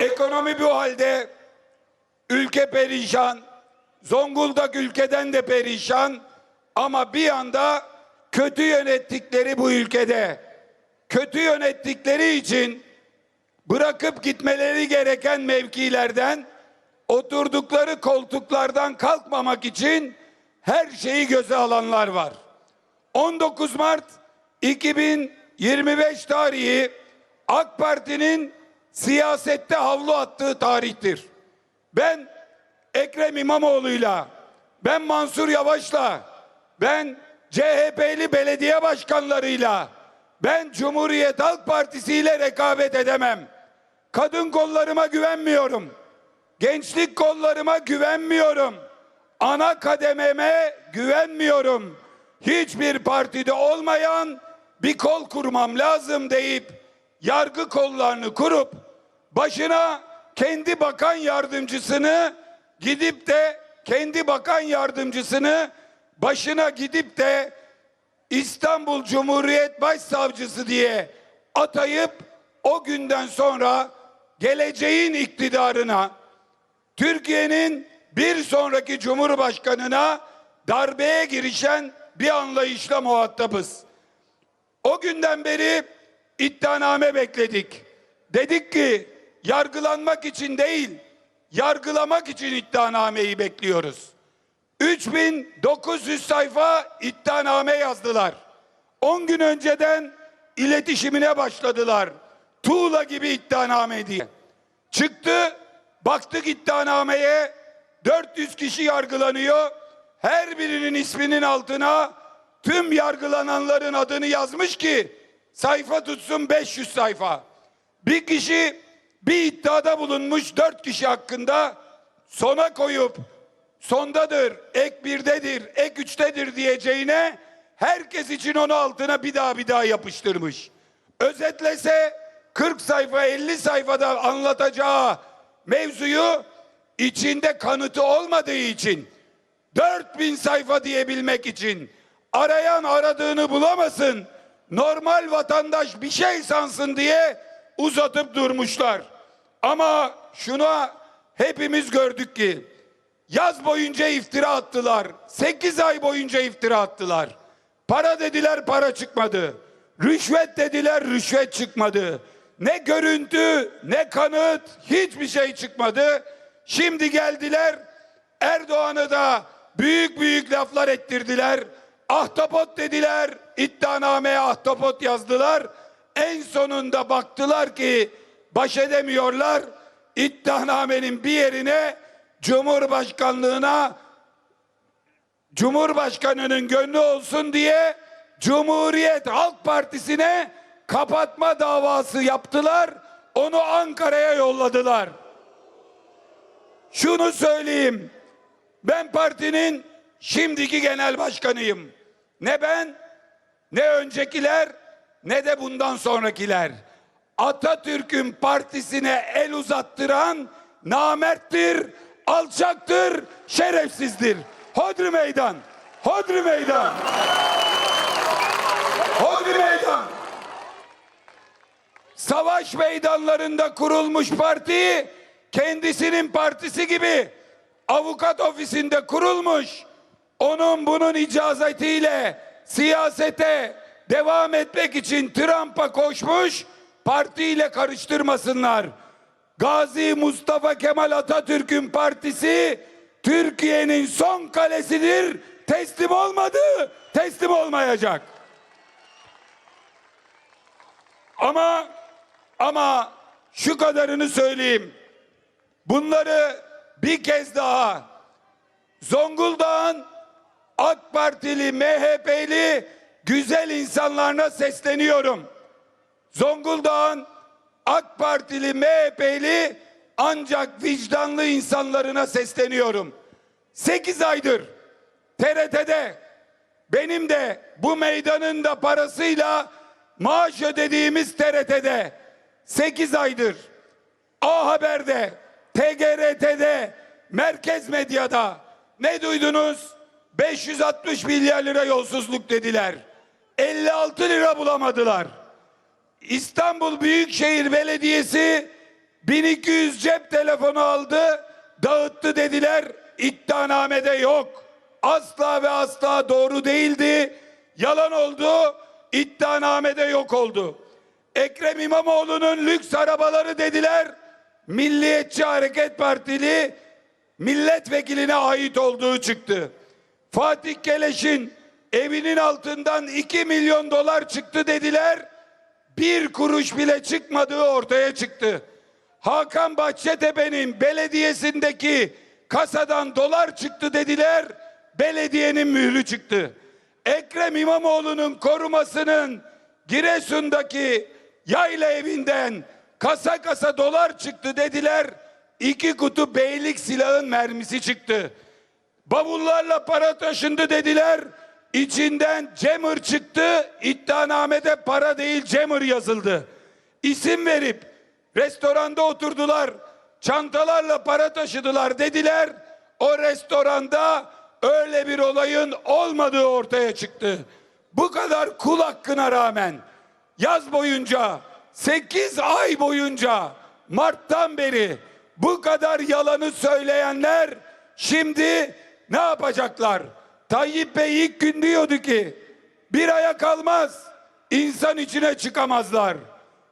Ekonomi bu halde. Ülke perişan. Zonguldak ülkeden de perişan. Ama bir anda kötü yönettikleri bu ülkede. Kötü yönettikleri için bırakıp gitmeleri gereken mevkilerden oturdukları koltuklardan kalkmamak için her şeyi göze alanlar var. 19 Mart 2025 tarihi AK Parti'nin siyasette havlu attığı tarihtir. Ben Ekrem İmamoğlu'yla, ben Mansur Yavaş'la, ben CHP'li belediye başkanlarıyla, ben Cumhuriyet Halk Partisi ile rekabet edemem. Kadın kollarıma güvenmiyorum. Gençlik kollarıma güvenmiyorum. Ana kadememe güvenmiyorum. Hiçbir partide olmayan bir kol kurmam lazım deyip yargı kollarını kurup başına kendi bakan yardımcısını gidip de kendi bakan yardımcısını başına gidip de İstanbul Cumhuriyet Başsavcısı diye atayıp o günden sonra geleceğin iktidarına Türkiye'nin bir sonraki cumhurbaşkanına darbeye girişen bir anlayışla muhatabız. O günden beri iddianame bekledik. Dedik ki yargılanmak için değil, yargılamak için iddianameyi bekliyoruz. 3900 sayfa iddianame yazdılar. 10 gün önceden iletişimine başladılar. Tuğla gibi iddianame diye. Çıktı, baktık iddianameye 400 kişi yargılanıyor. Her birinin isminin altına tüm yargılananların adını yazmış ki sayfa tutsun 500 sayfa. Bir kişi bir iddiada bulunmuş dört kişi hakkında sona koyup sondadır, ek birdedir, ek üçtedir diyeceğine herkes için onu altına bir daha bir daha yapıştırmış. Özetlese 40 sayfa 50 sayfada anlatacağı mevzuyu içinde kanıtı olmadığı için 4000 sayfa diyebilmek için arayan aradığını bulamasın normal vatandaş bir şey sansın diye uzatıp durmuşlar. Ama şuna hepimiz gördük ki yaz boyunca iftira attılar. 8 ay boyunca iftira attılar. Para dediler para çıkmadı. Rüşvet dediler rüşvet çıkmadı. Ne görüntü ne kanıt hiçbir şey çıkmadı. Şimdi geldiler Erdoğan'ı da büyük büyük laflar ettirdiler. Ahtapot dediler, iddianameye ahtapot yazdılar. En sonunda baktılar ki baş edemiyorlar. İddianamenin bir yerine Cumhurbaşkanlığına Cumhurbaşkanının gönlü olsun diye Cumhuriyet Halk Partisi'ne kapatma davası yaptılar. Onu Ankara'ya yolladılar. Şunu söyleyeyim. Ben partinin şimdiki genel başkanıyım. Ne ben, ne öncekiler, ne de bundan sonrakiler. Atatürk'ün partisine el uzattıran namerttir, alçaktır, şerefsizdir. Hodri meydan, hodri meydan. Hodri meydan. Savaş meydanlarında kurulmuş parti kendisinin partisi gibi avukat ofisinde kurulmuş onun bunun icazetiyle siyasete devam etmek için Trump'a koşmuş partiyle karıştırmasınlar. Gazi Mustafa Kemal Atatürk'ün partisi Türkiye'nin son kalesidir. Teslim olmadı, teslim olmayacak. Ama ama şu kadarını söyleyeyim. Bunları bir kez daha Zonguldak'ın AK Partili, MHP'li güzel insanlarına sesleniyorum. Zonguldak'ın AK Partili, MHP'li ancak vicdanlı insanlarına sesleniyorum. 8 aydır TRT'de benim de bu meydanın da parasıyla maaş ödediğimiz TRT'de 8 aydır A Haber'de, TGRT'de, Merkez Medya'da ne duydunuz? 560 milyar lira yolsuzluk dediler. 56 lira bulamadılar. İstanbul Büyükşehir Belediyesi 1200 cep telefonu aldı, dağıttı dediler. İddianamede yok. Asla ve asla doğru değildi. Yalan oldu. İddianamede yok oldu. Ekrem İmamoğlu'nun lüks arabaları dediler. Milliyetçi Hareket Partili milletvekiline ait olduğu çıktı. Fatih Keleş'in evinin altından 2 milyon dolar çıktı dediler. Bir kuruş bile çıkmadığı ortaya çıktı. Hakan Bahçetepe'nin belediyesindeki kasadan dolar çıktı dediler. Belediyenin mührü çıktı. Ekrem İmamoğlu'nun korumasının Giresun'daki yayla evinden kasa kasa dolar çıktı dediler. İki kutu beylik silahın mermisi çıktı. Bavullarla para taşındı dediler. İçinden Cemır çıktı. İddianamede para değil Cemır yazıldı. İsim verip restoranda oturdular. Çantalarla para taşıdılar dediler. O restoranda öyle bir olayın olmadığı ortaya çıktı. Bu kadar kul hakkına rağmen yaz boyunca 8 ay boyunca Mart'tan beri bu kadar yalanı söyleyenler şimdi ne yapacaklar? Tayyip Bey ilk gün diyordu ki bir aya kalmaz insan içine çıkamazlar.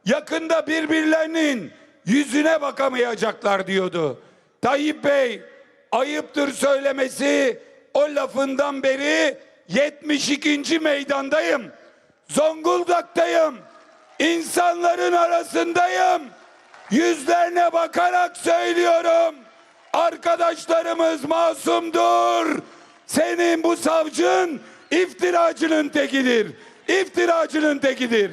Yakında birbirlerinin yüzüne bakamayacaklar diyordu. Tayyip Bey ayıptır söylemesi o lafından beri 72. meydandayım. Zonguldak'tayım. İnsanların arasındayım. Yüzlerine bakarak söylüyorum. Arkadaşlarımız masumdur. Senin bu savcın iftiracının tekidir. İftiracının tekidir.